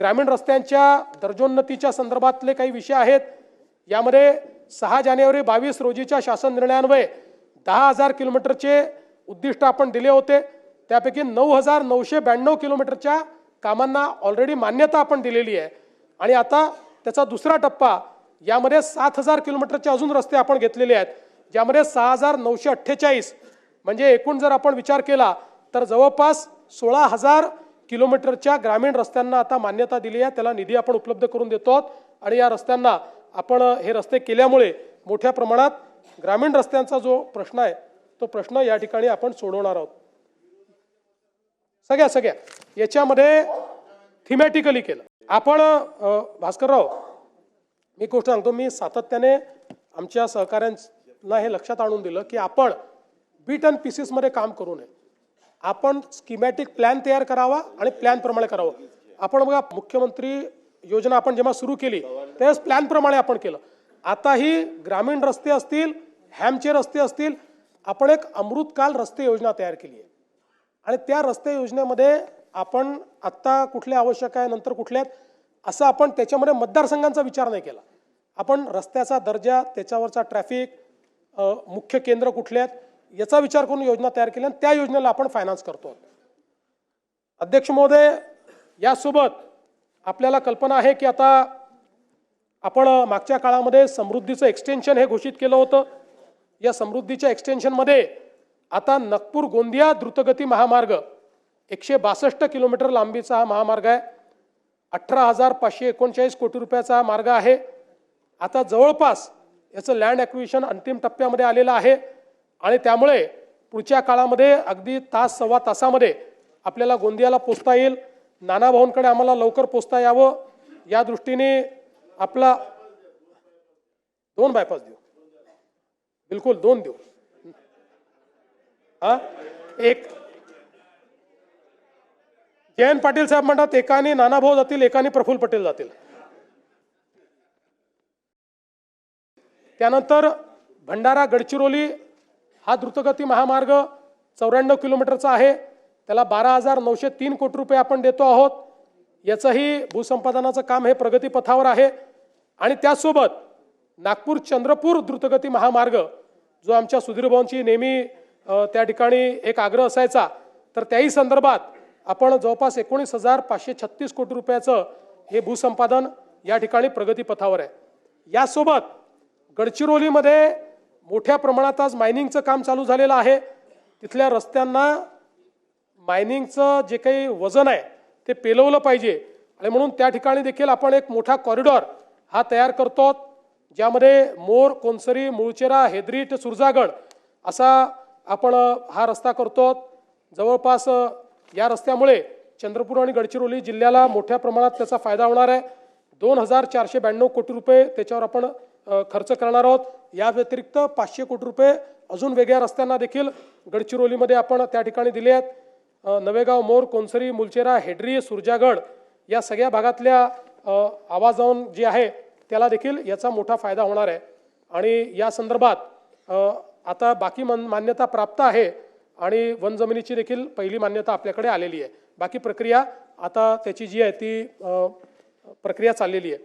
ग्रामीण रस्त्यांच्या दर्जोन्नतीच्या संदर्भातले काही विषय आहेत. यामध्ये सहा जानेवारी बावीस रोजीच्या शासन निर्णयान्वये दहा हजार किलोमीटरचे उद्दिष्ट आपण दिले होते. त्यापैकी नऊ हजार नऊशे ब्याण्णव किलोमीटरच्या कामांना ऑलरेडी मान्यता आपण दिलेली आहे. आणि आता त्याचा दुसरा टप्पा यामध्ये सात हजार किलोमीटरचे अजून रस्ते आपण घेतलेले आहेत. ज्यामध्ये सहा हजार नऊशे अठ्ठेचाळीस म्हणजे एकूण जर आपण विचार केला तर जवळपास सोळा हजार किलोमीटरच्या ग्रामीण रस्त्यांना आता मान्यता दिली आहे. त्याला निधी आपण उपलब्ध करून देतो आहोत. आणि या रस्त्यांना आपण हे रस्ते केल्यामुळे मोठ्या प्रमाणात ग्रामीण रस्त्यांचा जो प्रश्न आहे तो प्रश्न या ठिकाणी आपण सोडवणार आहोत. सगळ्या सगळ्या. याच्यामध्ये थिमॅटिकली केलं. आपण भास्करराव मी गोष्ट सांगतो. मी सातत्याने आमच्या सहकाऱ्यांना हे लक्षात आणून दिलं की आपण बीट अँड पीसीसमध्ये काम करू नये. आपण स्कीमॅटिक प्लॅन तयार करावा आणि प्लॅनप्रमाणे करावं. आपण बघा मुख्यमंत्री योजना आपण जेव्हा सुरू केली त्यावेळेस प्लॅनप्रमाणे आपण केलं. आताही ग्रामीण रस्ते असतील हॅमचे रस्ते असतील आपण एक अमृतकाल रस्ते योजना तयार केली आहे. आणि त्या रस्ते योजनेमध्ये आपण आत्ता कुठले आवश्यक आहे नंतर कुठले आहेत असं आपण त्याच्यामध्ये मतदारसंघांचा विचार नाही केला. आपण रस्त्याचा दर्जा त्याच्यावरचा ट्रॅफिक मुख्य केंद्र कुठले आहेत याचा विचार करून योजना तयार केली आणि त्या योजनेला आपण फायनान्स करतो. अध्यक्ष महोदय यासोबत आपल्याला कल्पना आहे की आता आपण मागच्या काळामध्ये समृद्धीचं एक्सटेन्शन हे घोषित केलं होतं. या समृद्धीच्या एक्सटेन्शनमध्ये आता नागपूर गोंदिया द्रुतगती महामार्ग एकशे बासष्ट किलोमीटर लांबीचा हा महामार्ग आहे. अठरा हजार पाचशे एकोणचाळीस कोटी रुपयाचा हा मार्ग आहे. आता जवळपास याचं लँड ॲक्विशन अंतिम टप्प्यामध्ये आलेलं आहे. आणि त्यामुळे पुढच्या काळामध्ये अगदी तास सव्वा तासामध्ये आपल्याला गोंदियाला पोचता येईल. नाना भाऊंकडे आम्हाला लवकर पोचता यावं. या दृष्टीने आपला दोन बायपास देऊ. बिलकुल दोन देऊ. हा? एक. जयंत पाटील साहेब म्हणतात एकाने नानाभाऊ जातील एकाने प्रफुल्ल पटेल जातील. त्यानंतर भंडारा गडचिरोली हा द्रुतगती महामार्ग चौऱ्याण्णव किलोमीटरचा आहे. त्याला बारा हजार नऊशे तीन कोटी रुपये आपण देतो आहोत. याचंही भूसंपादनाचं काम हे प्रगतीपथावर आहे. आणि त्याचसोबत नागपूर चंद्रपूर द्रुतगती महामार्ग जो आमच्या सुधीरभवनची नेहमी त्या ठिकाणी एक आग्रह असायचा. तर त्याही संदर्भात आपण जवळपास एकोणीस हजार पाचशे छत्तीस कोटी रुपयाचं हे भूसंपादन या ठिकाणी प्रगतीपथावर आहे. यासोबत गडचिरोलीमध्ये मोठ्या प्रमाणात आज मायनिंगचं काम चालू झालेलं आहे. तिथल्या रस्त्यांना मायनिंगचं जे काही वजन आहे ते पेलवलं पाहिजे. आणि म्हणून त्या ठिकाणी देखील आपण एक मोठा कॉरिडॉर हा तयार करतो ज्यामध्ये मोर कोनसरी मुळचेरा हेदरीट सुरजागड असा आपण हा रस्ता करतो. जवळपास या रस्त्यामुळे चंद्रपूर आणि गडचिरोली जिल्ह्याला मोठ्या प्रमाणात त्याचा फायदा होणार आहे. दोन हजार चारशे ब्याण्णव कोटी रुपये त्याच्यावर आपण खर्च करणार आहोत. या व्यतिरिक्त पाचशे कोटी रुपये अजून वेगळ्या रस्त्यांना देखील गडचिरोलीमध्ये आपण त्या ठिकाणी दिले आहेत. नवेगाव मोर कोनसरी मुलचेरा हेडरी सुरजागड या सगळ्या भागातल्या अ, आवाजाऊन जी आहे त्याला देखील याचा मोठा फायदा होणार आहे. आणि या संदर्भात आता बाकी मन मान्यता प्राप्त आहे आणि वन जमिनीची देखील पहिली मान्यता आपल्याकडे आलेली आहे. बाकी प्रक्रिया आता त्याची जी आहे ती प्रक्रिया चाललेली आहे.